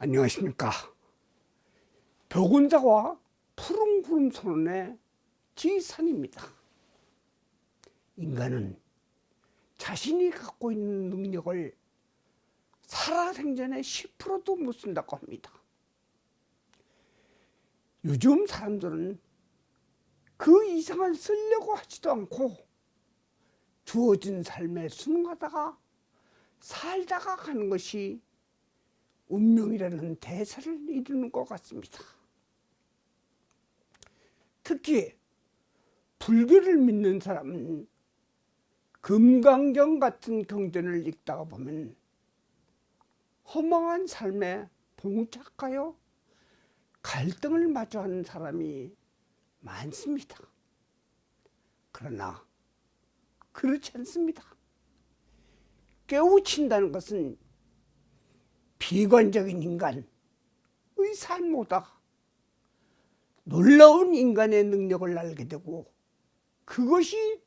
안녕하십니까. 벽운자와 푸른 구름 선언의 지산입니다. 인간은 자신이 갖고 있는 능력을 살아생전에 10%도 못 쓴다고 합니다. 요즘 사람들은 그 이상을 쓰려고 하지도 않고 주어진 삶에 순응하다가 살다가 가는 것이 운명이라는 대사를 이루는 것 같습니다. 특히 불교를 믿는 사람은 금강경 같은 경전을 읽다가 보면 허망한 삶에 봉착하여 갈등을 마주하는 사람이 많습니다. 그러나 그렇지 않습니다. 깨우친다는 것은 비관적인 인간의 삶보다 놀라운 인간의 능력을 알게 되고 그것이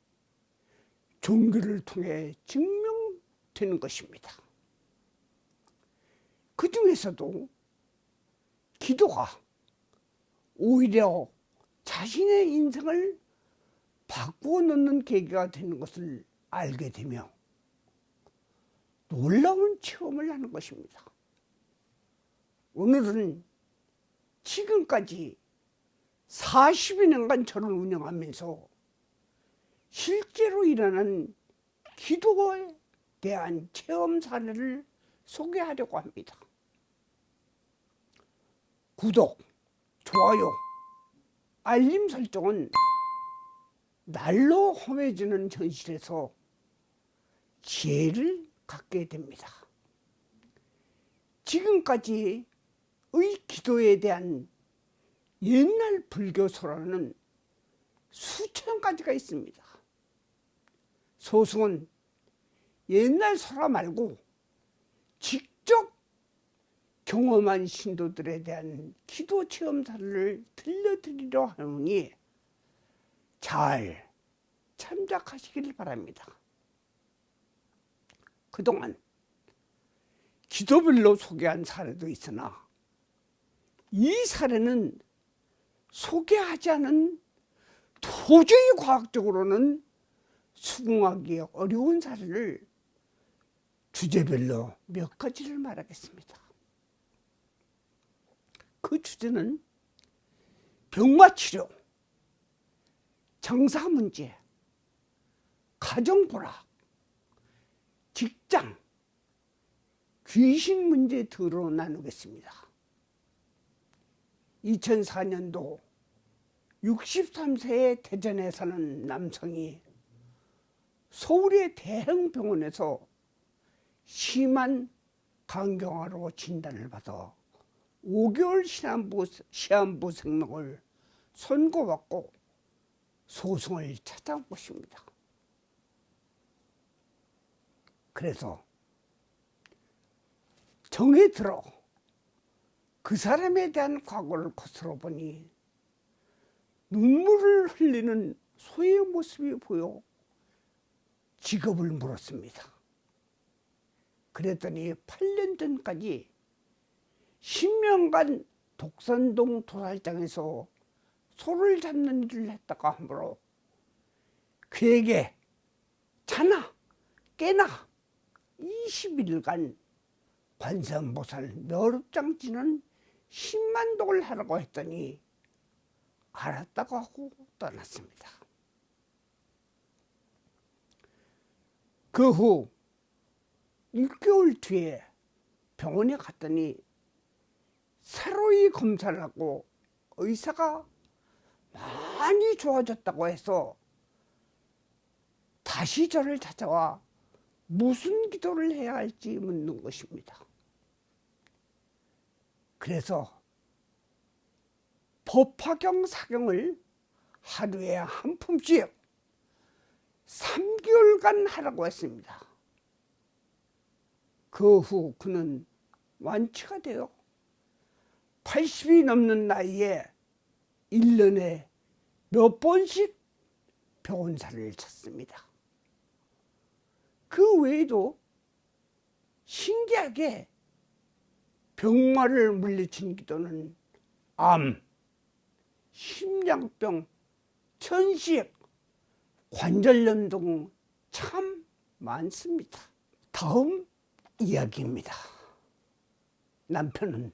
종교를 통해 증명되는 것입니다. 그 중에서도 기도가 오히려 자신의 인생을 바꾸어 놓는 계기가 되는 것을 알게 되며 놀라운 체험을 하는 것입니다. 오늘은 지금까지 40여 년간 저를 운영하면서 실제로 일어난 기도에 대한 체험 사례를 소개하려고 합니다. 구독, 좋아요, 알림 설정은 날로 험해지는 현실에서 지혜를 갖게 됩니다. 지금까지의 기도에 대한 옛날 불교 소라는 수천 가지가 있습니다. 소승은 옛날 소라 말고 직접 경험한 신도들에 대한 기도 체험사를 들려드리려 하노니 잘 참작하시길 바랍니다. 그동안 기도별로 소개한 사례도 있으나 이 사례는 소개하지 않은 도저히 과학적으로는 수긍하기 어려운 사례를 주제별로 몇 가지를 말하겠습니다. 그 주제는 병마 치료, 정사 문제, 가정 불화, 직장, 귀신 문제 등으로 나누겠습니다. 2004년도 63세의 대전에 사는 남성이 서울의 대형 병원에서 심한 간경화로 진단을 받아 5개월 시한부, 시한부 생명을 선고받고 소송을 찾아온 것입니다. 그래서 정에 들어 그 사람에 대한 과거를 거슬러 보니 눈물을 흘리는 소의 모습이 보여 직업을 물었습니다. 그랬더니 8년 전까지 10년간 독산동 도살장에서 소를 잡는 일을 했다가 함으로 그에게 자나 깨나 21일간 관세음보살 멸업장지는 10만 독을 하라고 했더니 알았다고 하고 떠났습니다. 그 후 6개월 뒤에 병원에 갔더니 새로이 검사를 하고 의사가 많이 좋아졌다고 해서 다시 저를 찾아와 무슨 기도를 해야 할지 묻는 것입니다. 그래서 법화경 사경을 하루에 한 품씩 3개월간 하라고 했습니다. 그 후 그는 완치가 되어 80이 넘는 나이에 1년에 몇 번씩 병원사를 찾습니다. 그 외에도 신기하게 병마를 물리친 기도는 암, 심장병, 천식, 관절염 등 참 많습니다. 다음 이야기입니다. 남편은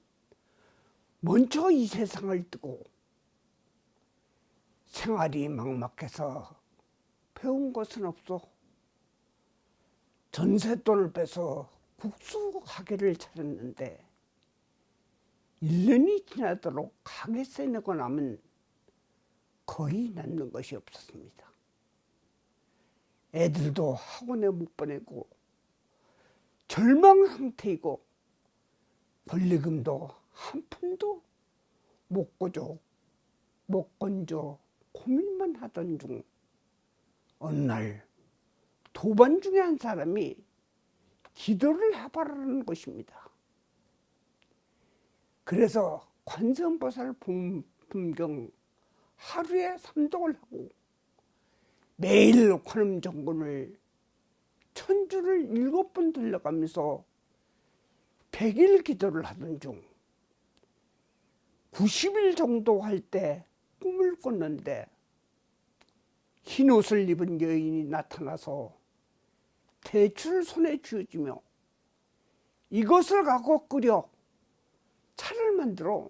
먼저 이 세상을 뜨고 생활이 막막해서 배운 것은 없어 전세돈을 빼서 국수 가게를 차렸는데 1년이 지나도록 가게세 내고 나면 거의 남는 것이 없었습니다. 애들도 학원에 못 보내고 절망 상태이고 권리금도 한 푼도 못 거줘 못 건져 고민만 하던 중 어느 날 도반 중에 한 사람이 기도를 해봐라는 것입니다. 그래서 관세음보살 분경 하루에 삼독을 하고 매일 관음 정군을 천주를 일곱 번 들려가면서 백일 기도를 하던 중 90일 정도 할 때 꿈을 꿨는데 흰 옷을 입은 여인이 나타나서 대추를 손에 쥐어주며 이것을 갖고 끓여 차를 만들어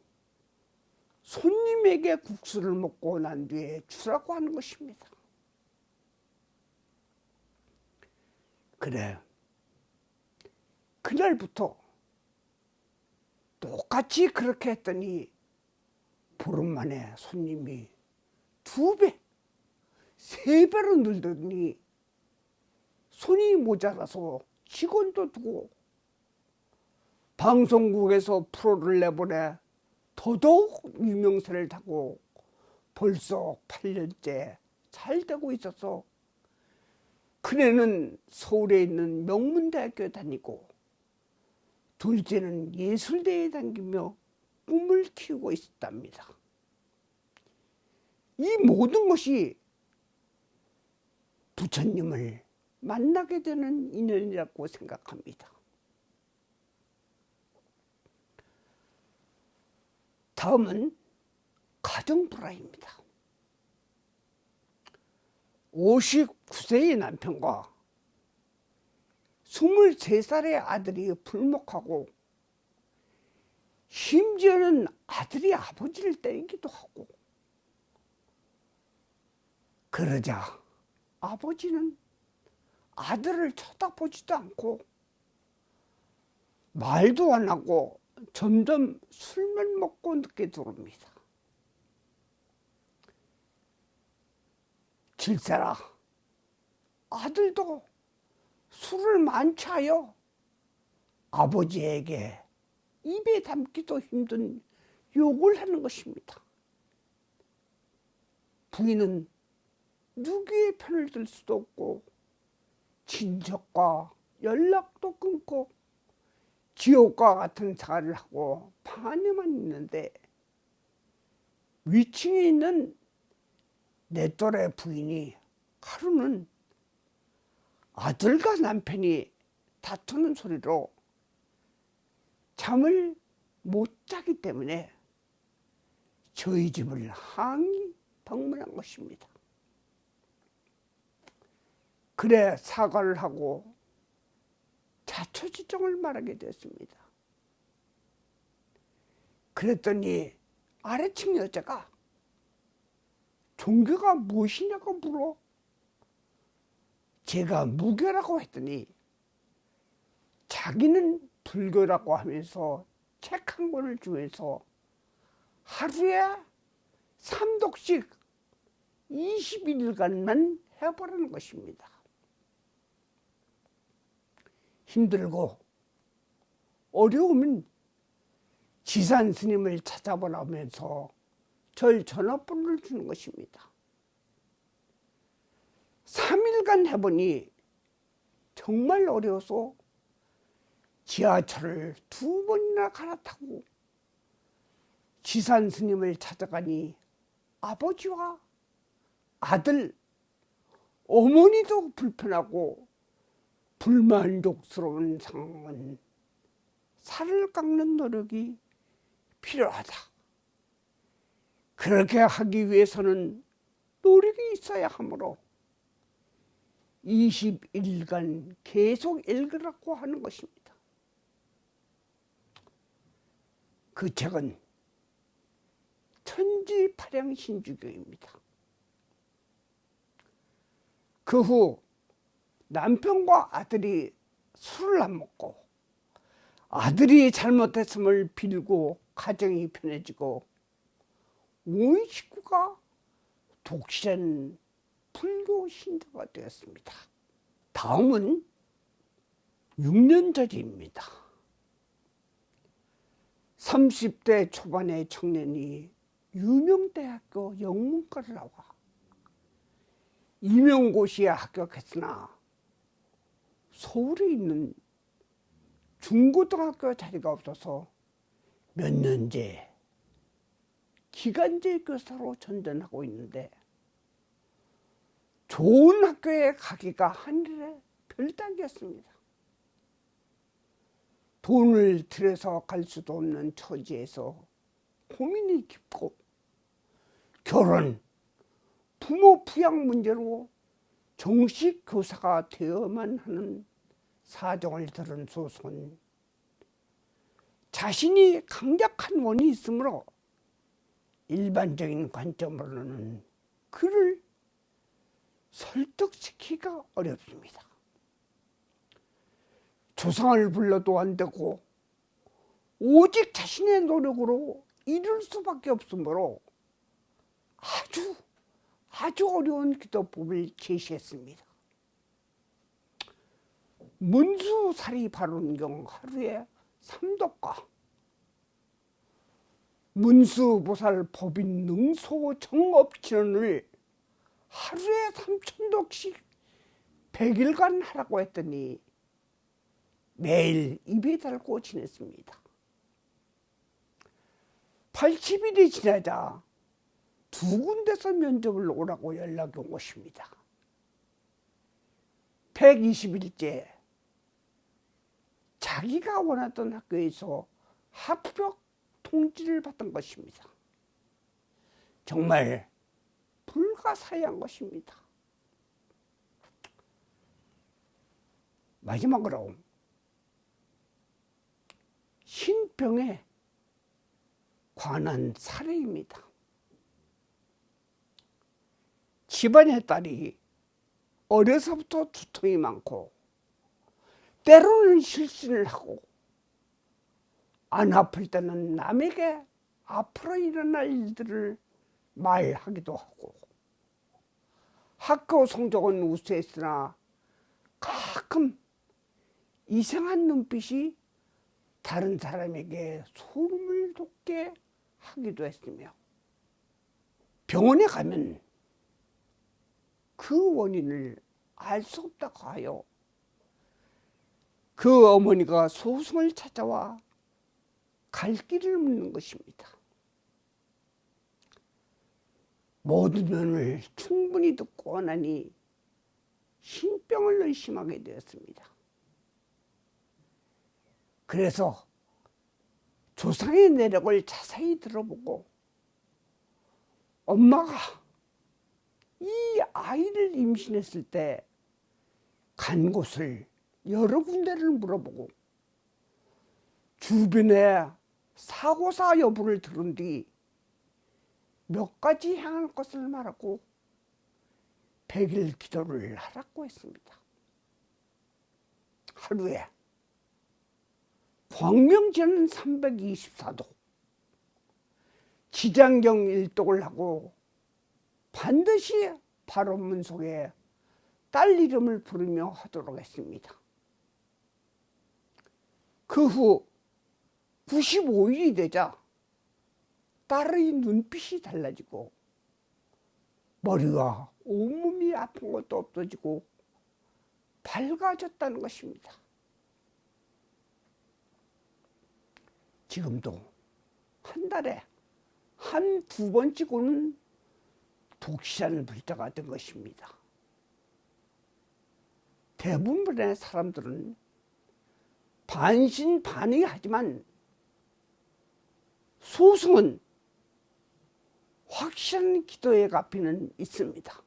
손님에게 국수를 먹고 난 뒤에 주라고 하는 것입니다. 그래. 그날부터 똑같이 그렇게 했더니 보름 만에 손님이 두 배, 세 배로 늘더니 손이 모자라서 직원도 두고 방송국에서 프로를 내보내 더더욱 유명세를 타고 벌써 8년째 잘 되고 있어서 큰애는 서울에 있는 명문대학교에 다니고 둘째는 예술대에 다니며 꿈을 키우고 있었답니다. 이 모든 것이 부처님을 만나게 되는 인연이라고 생각합니다. 다음은 가정 불화입니다. 59세의 남편과 23살의 아들이 불목하고 심지어는 아들이 아버지를 때리기도 하고 그러자 아버지는 아들을 쳐다보지도 않고 말도 안 하고 점점 술만 먹고 늦게 들어옵니다. 질세라 아들도 술을 만취하여 아버지에게 입에 담기도 힘든 욕을 하는 것입니다. 부인은 누구의 편을 들 수도 없고 친척과 연락도 끊고 지옥과 같은 생활을 하고 방 안에만 있는데 위층에 있는 내 또래 부인이 하루는 아들과 남편이 다투는 소리로 잠을 못 자기 때문에 저희 집을 항의 방문한 것입니다. 그래 사과를 하고 자초지종을 말하게 됐습니다. 그랬더니 아래층 여자가 종교가 무엇이냐고 물어. 제가 무교라고 했더니 자기는 불교라고 하면서 책 한 권을 주면서 하루에 3독씩 21일간만 해보라는 것입니다. 힘들고 어려우면 지산 스님을 찾아보라면서 절 전화번호를 주는 것입니다. 3일간 해보니 정말 어려워서 지하철을 두 번이나 갈아타고 지산 스님을 찾아가니 아버지와 아들, 어머니도 불편하고 불만족스러운 상황은 살을 깎는 노력이 필요하다. 그렇게 하기 위해서는 노력이 있어야 하므로 20일간 계속 읽으라고 하는 것입니다. 그 책은 천지파량 신주교입니다. 그 후 남편과 아들이 술을 안 먹고 아들이 잘못했음을 빌고 가정이 편해지고 온 식구가 독실한 불교 신자가 되었습니다. 다음은 6년 전입니다. 30대 초반의 청년이 유명대학교 영문과를 나와 임용고시에 합격했으나 서울에 있는 중고등학교 자리가 없어서 몇 년째 기간제 교사로 전전하고 있는데 좋은 학교에 가기가 하늘의 별따기였습니다. 돈을 들여서 갈 수도 없는 처지에서 고민이 깊고 결혼, 부모 부양 문제로 정식 교사가 되어만 하는 사정을 들은 소송은 자신이 강력한 원이 있으므로 일반적인 관점으로는 그를 설득시키기가 어렵습니다. 조상을 불러도 안 되고 오직 자신의 노력으로 이룰 수밖에 없으므로 아주 아주 어려운 기도법을 제시했습니다. 문수살이 발언경 하루에 삼독과 문수보살 법인 능소 정업진원을 하루에 삼천독씩 백일간 하라고 했더니 매일 입에 달고 지냈습니다. 80일이 지나자 두 군데서 면접을 오라고 연락이 온 것입니다. 120일째 자기가 원하던 학교에서 합격 통지를 받은 것입니다. 정말 불가사의한 것입니다. 마지막으로 신병에 관한 사례입니다. 집안의 딸이 어려서부터 두통이 많고 때로는 실신을 하고 안 아플 때는 남에게 앞으로 일어날 일들을 말하기도 하고. 학교 성적은 우수했으나 가끔 이상한 눈빛이 다른 사람에게 소름을 돋게 하기도 했으며 병원에 가면 그 원인을 알 수 없다고 하여 그 어머니가 소송을 찾아와 갈 길을 묻는 것입니다. 모든 면을 충분히 듣고 나니 신병을 의심하게 되었습니다. 그래서 조상의 내력을 자세히 들어보고 엄마가 이 아이를 임신했을 때 간 곳을 여러 군데를 물어보고 주변에 사고사 여부를 들은 뒤 몇 가지 향할 것을 말하고 백일 기도를 하라고 했습니다. 하루에 광명제는 324도 지장경 일독을 하고 반드시 발언문 속에 딸 이름을 부르며 하도록 했습니다. 그 후 95일이 되자 딸의 눈빛이 달라지고 머리가 온몸이 아픈 것도 없어지고 밝아졌다는 것입니다. 지금도 한 달에 한 두 번씩은 독실한 불자가 된 것입니다. 대부분의 사람들은 반신반의하지만 소승은 확실한 기도의 가피는 있습니다.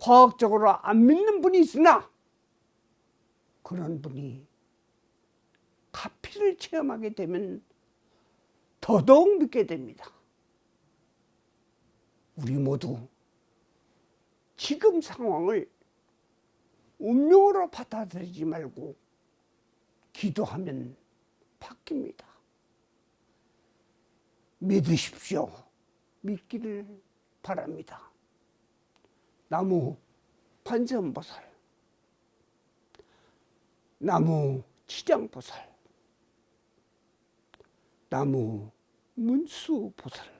과학적으로 안 믿는 분이 있으나 그런 분이 가피를 체험하게 되면 더더욱 믿게 됩니다. 우리 모두 지금 상황을 운명으로 받아들이지 말고 기도하면 바뀝니다. 믿으십시오. 믿기를 바랍니다. 나무 관세음보살, 나무 치장보살, 나무 문수보살,